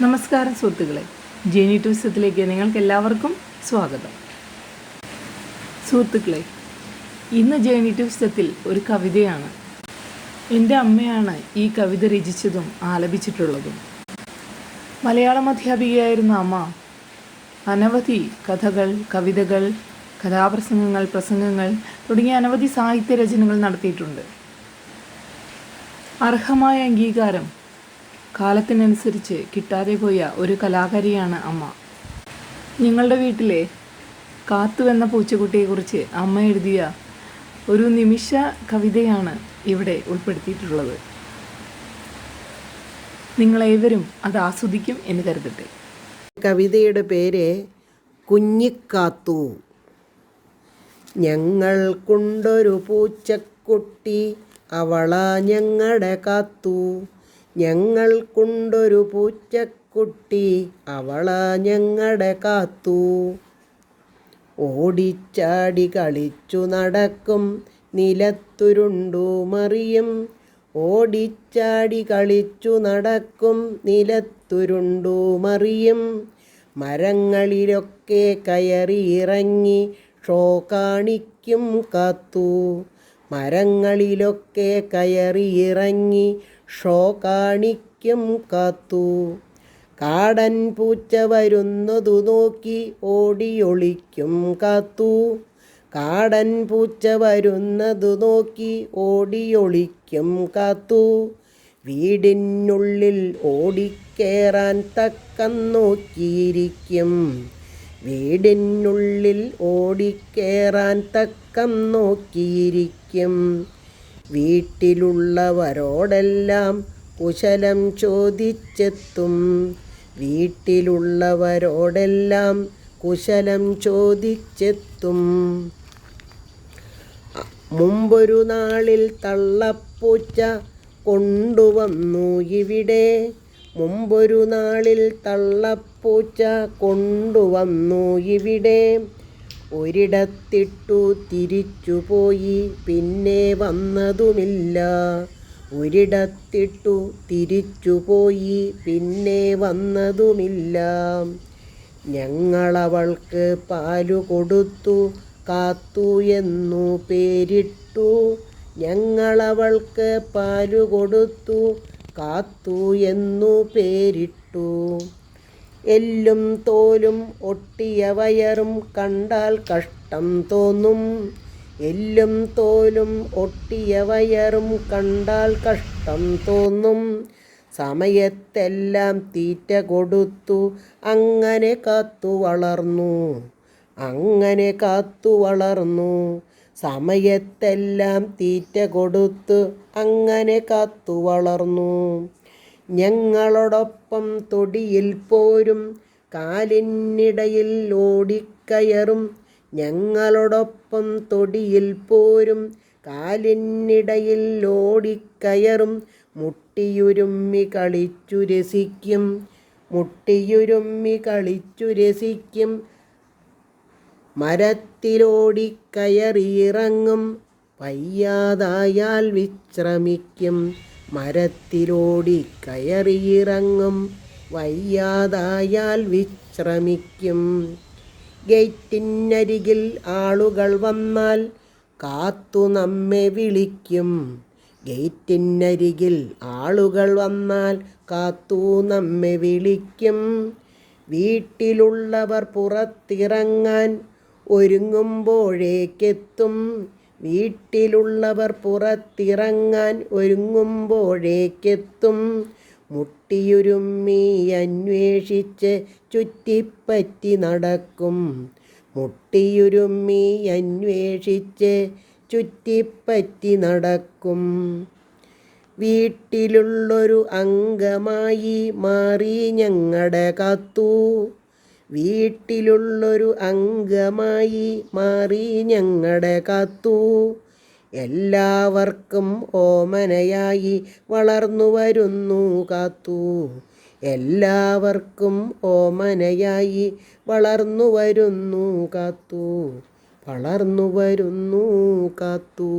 നമസ്കാരം സുഹൃത്തുക്കളെ. ജേനി ടൂസത്തിലേക്ക് നിങ്ങൾക്ക് എല്ലാവർക്കും സ്വാഗതം. സുഹൃത്തുക്കളെ ഇന്ന് ജേനി ടൂസത്തിൽ ഒരു കവിതയാണ്. എന്റെ അമ്മയാണ് ഈ കവിത രചിച്ചതും ആലപിച്ചിട്ടുള്ളതും. മലയാളം അധ്യാപികയായിരുന്ന അമ്മ അനവധി കഥകൾ കവിതകൾ കഥാപ്രസംഗങ്ങൾ പ്രസംഗങ്ങൾ തുടങ്ങിയ അനവധി സാഹിത്യ രചനകൾ നടത്തിയിട്ടുണ്ട്. അർഹമായ അംഗീകാരം കാലത്തിനനുസരിച്ച് കിട്ടാതെ പോയ ഒരു കലാകാരിയാണ് അമ്മ. ഞങ്ങളുടെ വീട്ടിലെ കാത്തു എന്ന പൂച്ചക്കുട്ടിയെക്കുറിച്ച് അമ്മ എഴുതിയ ഒരു നിമിഷ കവിതയാണ് ഇവിടെ ഉൾപ്പെടുത്തിയിട്ടുള്ളത്. നിങ്ങളേവരും അത് ആസ്വദിക്കും എന്ന് കരുതട്ടെ. കവിതയുടെ പേര് കുഞ്ഞിക്കാത്തു. ഞങ്ങൾക്കുണ്ടൊരു പൂച്ചക്കുട്ടി അവളാ ഞങ്ങളുടെ കാത്തു. ഞങ്ങൾക്കുണ്ടൊരു പൂച്ചക്കുട്ടി അവള ഞങ്ങളുടെ കാത്തു. ഓടിച്ചാടി കളിച്ചു നടക്കും നിലത്തുരുണ്ടു മറിയും. ഓടിച്ചാടി കളിച്ചു നടക്കും നിലത്തുരുണ്ടു മറിയും. മരങ്ങളിലൊക്കെ കയറി ഇറങ്ങി ഷോ കാണിക്കും കാത്തു. മരങ്ങളിലൊക്കെ കയറി ഇറങ്ങി ഷോ കാണിക്കും കാത്തു. കാടൻ പൂച്ച വരുന്നതു നോക്കി ഓടിയൊളിക്കും കാത്തു. കാടൻ പൂച്ച വരുന്നതു നോക്കി ഓടിയൊളിക്കും കാത്തു. വീടിനുള്ളിൽ ഓടിക്കേറാൻ തക്കം നോക്കിയിരിക്കും. വീടിനുള്ളിൽ ഓടിക്കേറാൻ തക്കം നോക്കിയിരിക്കും. വീട്ടിലുള്ളവരോടെല്ലാം കുശലം ചോദിച്ചെത്തും. വീട്ടിലുള്ളവരോടെല്ലാം കുശലം ചോദിച്ചെത്തും. മുമ്പൊരു നാളിൽ തള്ളപ്പൂച്ച കൊണ്ടുവന്നു ഇവിടെ. മുമ്പൊരു നാളിൽ തള്ളപ്പൂച്ച കൊണ്ടുവന്നു ഇവിടെ. ഒരിടത്തിട്ടു തിരിച്ചുപോയി പിന്നെ വന്നതുമില്ല. ഒരിടത്തിട്ടു തിരിച്ചുപോയി പിന്നെ വന്നതുമില്ല. ഞങ്ങളവൾക്ക് പാലു കൊടുത്തു കാത്തു എന്നു പേരിട്ടു. ഞങ്ങളവൾക്ക് പാലു കൊടുത്തു കാത്തു എന്നു പേരിട്ടു. എല്ലും തോലും ഒട്ടിയ വയറും കണ്ടാൽ കഷ്ടം തോന്നും. എല്ലും തോലും ഒട്ടിയ വയറും കണ്ടാൽ കഷ്ടം തോന്നും. സമയത്തെല്ലാം തീറ്റ കൊടുത്തു അങ്ങനെ കാത്തു വളർന്നു. അങ്ങനെ കാത്തു വളർന്നു. സമയത്തെല്ലാം തീറ്റ കൊടുത്ത് അങ്ങനെ കാത്തു വളർന്നു. ഞങ്ങളോടൊപ്പം തൊടിയിൽ പോരും കാലിനിടയിൽ ഓടിക്കയറും. ഞങ്ങളോടൊപ്പം തൊടിയിൽ പോരും കാലിനിടയിൽ ഓടിക്കയറും. മുട്ടിയുരുമ്മി കളിച്ചു രസിക്കും മുട്ടിയുരുമ്മി കളിച്ചു രസിക്കും. മരത്തിലോടിക്കയറിയിറങ്ങും വയ്യാതായാൽ വിശ്രമിക്കും. മരത്തിലോടി കയറിയിറങ്ങും. വയ്യാതായാൽ വിശ്രമിക്കും. ഗേറ്റിനരികിൽ ആളുകൾ വന്നാൽ കാത്തു നമ്മെ വിളിക്കും. ഗേറ്റിനരികിൽ ആളുകൾ വന്നാൽ കാത്തു നമ്മെ വിളിക്കും. വീട്ടിലുള്ളവർ പുറത്തിറങ്ങാൻ ഒരുങ്ങുമ്പോഴേക്കെത്തും. വീട്ടിലുള്ളവർ പുറത്തിറങ്ങാൻ ഒരുങ്ങുമ്പോഴേക്കെത്തും മുട്ടിയുരുമ്മി അന്വേഷിച്ച് ചുറ്റിപ്പറ്റി നടക്കും. മുട്ടിയുരുമ്മി അന്വേഷിച്ച് ചുറ്റിപ്പറ്റി നടക്കും. വീട്ടിലുള്ളൊരു അംഗമായി മാറി ഞങ്ങളുടെ കാത്തു. വീട്ടിലുള്ളൊരു അംഗമായി മാറി ഞങ്ങളുടെ കാത്തു. എല്ലാവർക്കും ഓമനയായി വളർന്നു വരുന്നു കാത്തു. എല്ലാവർക്കും ഓമനയായി വളർന്നു വരുന്നു കാത്തു. വളർന്നു വരുന്നു കാത്തു.